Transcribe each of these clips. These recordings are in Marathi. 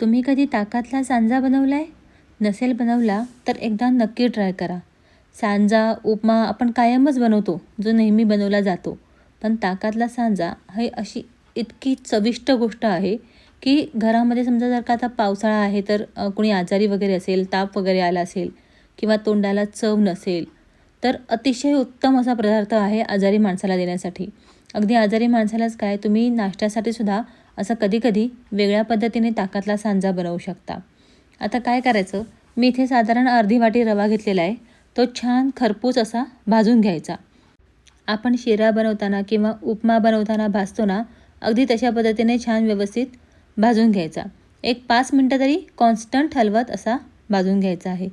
तुम्ही कधी ताकातला सांजा बनवला आहे नसेल बनवला तर एकदा नक्की ट्राय करा. सांजा उपमा आपण कायमच बनवतो जो नेहमी बनवला जातो. पण ताकातला सांजा हे अशी इतकी चविष्ट गोष्ट आहे की घरामध्ये समजा जर का आता पावसाळा आहे तर कुणी कोणी आजारी वगैरे असेल ताप वगैरे आला असेल किंवा तोंडाला चव नसेल तर अतिशय उत्तम असा पदार्थ आहे आजारी माणसाला देण्यासाठी. अगदी आजारी माणसालाच काय तुम्ही नाश्त्यासाठी सुद्धा असं कधीकधी वेगळ्या पद्धतीने ताकातला सांजा बनवू शकता. आता काय करायचं? मी इथे साधारण अर्धी वाटी रवा घेतलेला आहे. तो छान खरपूस असा भाजून घ्यायचा. आपण शिरा बनवताना किंवा उपमा बनवताना भाजतो ना अगदी तशा पद्धतीने छान व्यवस्थित भाजून घ्यायचा. एक पाच मिनटं तरी कॉन्स्टंट हलवत असा भाजून घ्यायचा आहे.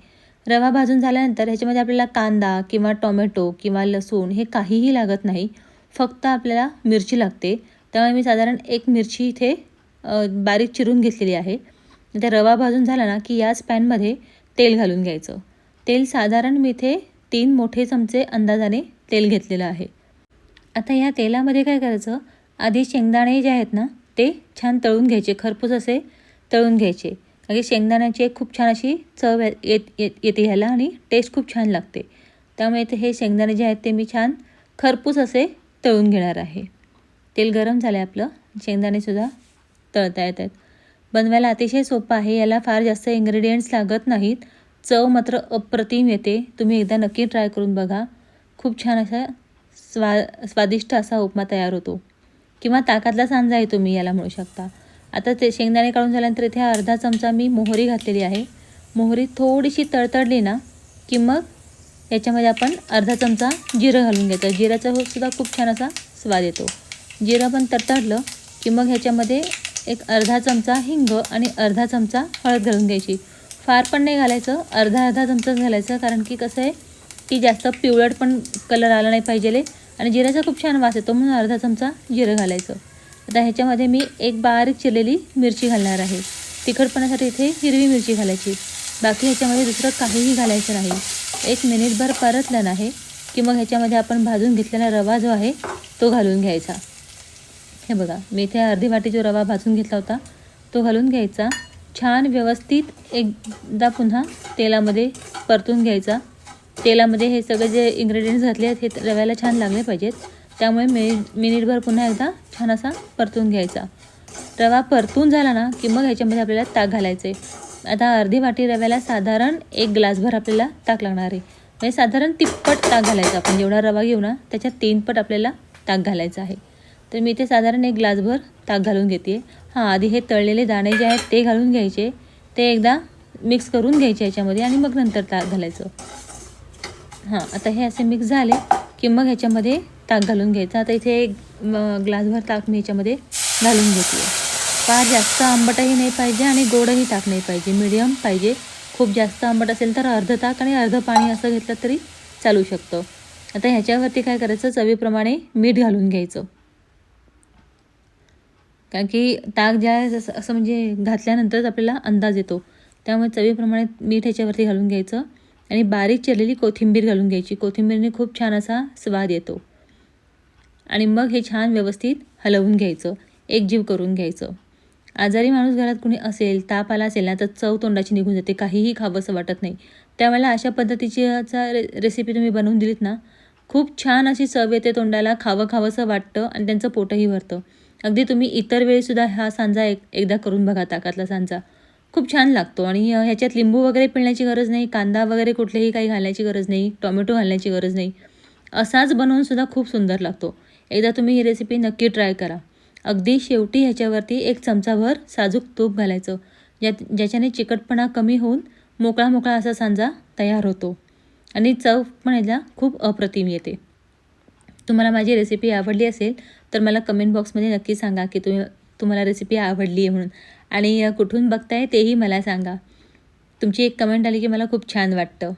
रवा भाजून झाल्यानंतर ह्याच्यामध्ये आपल्याला कांदा किंवा टोमॅटो किंवा लसूण हे काहीही लागत नाही. फक्त आपल्याला मिरची लागते. त्यामुळे मी साधारण एक मिरची इथे बारीक चिरून घेतलेली आहे. ते रवा भाजून झाला ना की याच पॅनमध्ये तेल घालून घ्यायचं. तेल साधारण मी इथे तीन मोठे चमचे अंदाजाने तेल घेतलेलं आहे. आता ह्या तेलामध्ये काय करायचं आधी शेंगदाणे जे आहेत ना ते छान तळून घ्यायचे खरपूस असे तळून घ्यायचे. कारण की शेंगदाण्याची एक खूप छान अशी चव येत येत येते ह्याला आणि टेस्ट खूप छान लागते. त्यामुळे ते हे शेंगदाणे जे आहेत ते मी छान खरपूस असे तळून घेणार आहे. तेल गरम झालं आहे आपलं शेंगदाणेसुद्धा तळता येत आहेत. बनवायला अतिशय सोपं आहे. याला फार जास्त इन्ग्रेडियंट्स लागत नाहीत. चव मात्र अप्रतिम येते. तुम्ही एकदा नक्की ट्राय करून बघा. खूप छान असा स्वा स्वादिष्ट असा उपमा तयार होतो. किंवा ताकातला सांजा आहे तुम्ही याला म्हणू शकता. आता ते शेंगदाणे काढून झाल्यानंतर इथे अर्धा चमचा मी मोहरी घातलेली आहे. मोहरी थोडीशी तळतळली ना की मग याच्यामध्ये आपण अर्धा चमचा जिरं घालून घ्यायचं. जिऱ्याचा सुद्धा खूप छान असा स्वाद येतो. जिरं पण तडतडलं की मग ह्याच्यामध्ये एक अर्धा चमचा हिंग आणि अर्धा चमचा हळद घालून घ्यायची. फार पण नाही घालायचं अर्धा अर्धा चमचाच घालायचं कारण की कसं आहे की जास्त पिवळट पण कलर आला नाही पाहिजे आणि जिऱ्याचा खूप छान वास येतो म्हणून अर्धा चमचा जिरं घालायचं. आता ह्याच्यामध्ये मी एक बारीक चिरलेली मिरची घालणार आहे. तिखटपणासाठी इथे हिरवी मिरची घालायची. बाकी ह्याच्यामध्ये दुसरं काहीही घालायचं नाही. एक मिनिटभर परतलं नाही की मग ह्याच्यामध्ये आपण भाजून घेतलेला रवा जो आहे तो घालून घ्यायचा. हे बघा मी इथे अर्धी वाटी जो रवा भाजून घेतला होता. तो घालून घ्यायचा. छान व्यवस्थित एकदा पुन्हा तेलामध्ये परतून घ्यायचा. तेलामध्ये हे सगळे जे इन्ग्रेडियंट्स घातले आहेत हे रव्याला छान लागले पाहिजेत. त्यामुळे मिनिट मिनिटभर पुन्हा एकदा छान असा परतून घ्यायचा. रवा परतून झाला ना की मग ह्याच्यामध्ये आपल्याला ताक घालायचं. आहे आता अर्धी वाटी रव्याला साधारण एक ग्लासभर आपल्याला ताक लागणार आहे. म्हणजे साधारण तिप्पट ताक घालायचं आपण. जेवढा रवा घेऊ ना त्याच्यात तीनपट आपल्याला ताक घालायचं आहे. तर मी इथे साधारण एक ग्लासभर ताक घालून घेते. हां आधी हे तळलेले दाणे जे आहेत ते घालून घ्यायचे. ते एकदा मिक्स करून घ्यायचे याच्यामध्ये आणि मग नंतर ताक घालायचं. हां आता हे असे मिक्स झाले की मग ह्याच्यामध्ये ताक घालून घ्यायचं. आता इथे एक ग्लासभर ताक मी ह्याच्यामध्ये घालून घेते फार जास्त आंबटही नाही पाहिजे आणि गोडही ताक नाही पाहिजे. मिडियम पाहिजे. खूप जास्त आंबट असेल तर अर्ध ताक आणि अर्ध पाणी असं घेतलं तरी चालू शकतं. आता ह्याच्यावरती काय करायचं? चवीप्रमाणे मीठ घालून घ्यायचं. कारण की ताक ज्या जसं असं म्हणजे घातल्यानंतरच आपल्याला अंदाज येतो. त्यामुळे चवीप्रमाणे मीठ ह्याच्यावरती घालून घ्यायचं आणि बारीक चिरलेली कोथिंबीर घालून घ्यायची. कोथिंबीरने खूप छान असा स्वाद येतो. आणि मग हे छान व्यवस्थित हलवून घ्यायचं. एकजीव करून घ्यायचं. आजारी माणूस घरात कुणी असेल ताप आला असेल ना तर चव तोंडाची निघून जाते. काहीही खावंसं वाटत नाही. त्यावेळेला अशा पद्धतीची रे रेसिपी तुम्ही बनवून दिलीत ना खूप छान अशी चव येते तोंडाला. खावं खावंसं वाटतं आणि त्यांचं पोटही भरतं. अगदी तुम्ही इतर वेळीसुद्धा हा सांजा एक एकदा करून बघा ताकातला सांजा. खूप छान लागतो आणि ह्याच्यात लिंबू वगैरे पिळण्याची गरज नाही कांदा वगैरे कुठलेही काही घालण्याची गरज नाही टोमॅटो घालण्याची गरज नाही. असाच बनवूनसुद्धा खूप सुंदर लागतो. एकदा तुम्ही ही रेसिपी नक्की ट्राय करा. अगदी शेवटी ह्याच्यावरती एक चमचाभर साजूक तूप घालायचं ज्या ज्याच्याने चिकटपणा कमी होऊन मोकळा मोकळा असा सांजा तयार होतो. आणि चव पण ह्याला खूप अप्रतिम येते. तुम्हाला माझी रेसिपी आवडली असेल तर मला कमेंट बॉक्समध्ये नक्की सांगा की तुम्ही तुम्हाला रेसिपी आवडली आहे म्हणून. आणि कुठून बघताय तेही मला सांगा. तुमची एक कमेंट आली की मला खूप छान वाटतं.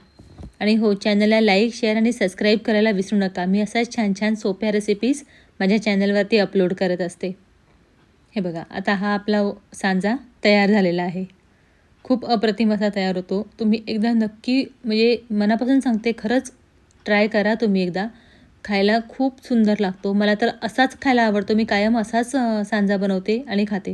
आणि हो चॅनलला लाईक शेअर आणि सबस्क्राईब करायला विसरू नका. मी असाच छान छान सोप्या रेसिपीज माझ्या चॅनलवरती अपलोड करत असते. हे बघा आता हा आपला सांजा तयार झालेला आहे. खूप अप्रतिम असा तयार होतो. तुम्ही एकदा नक्की म्हणजे मनापासून सांगते खरंच ट्राय करा तुम्ही एकदा. खायला खूप सुंदर लागतो. मला तर असाच खायला आवडतो. मी कायम असाच सांजा बनवते आणि खाते.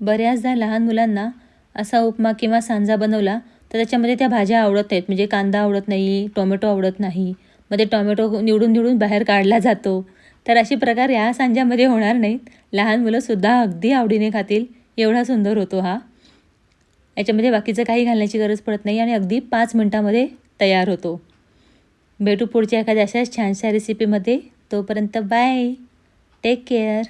बऱ्याचदा लहान मुलांना असा उपमा किंवा सांजा बनवला तर त्याच्यामध्ये त्या भाज्या आवडत नाहीत. म्हणजे कांदा आवडत नाही टोमॅटो आवडत नाही. मग ते टोमॅटो निवडून निवडून बाहेर काढला जातो. तर असे प्रकार या सांज्यामध्ये होणार नाहीत. लहान मुलंसुद्धा अगदी आवडीने खातील. एवढा सुंदर होतो हा. याच्यामध्ये बाकीचं काही घालण्याची गरज पडत नाही आणि अगदी पाच मिनटामध्ये तयार होतो. भेटू पुढच्या एखाद्या अशाच छानशा रेसिपीमध्ये तोपर्यंत बाय टेक केअर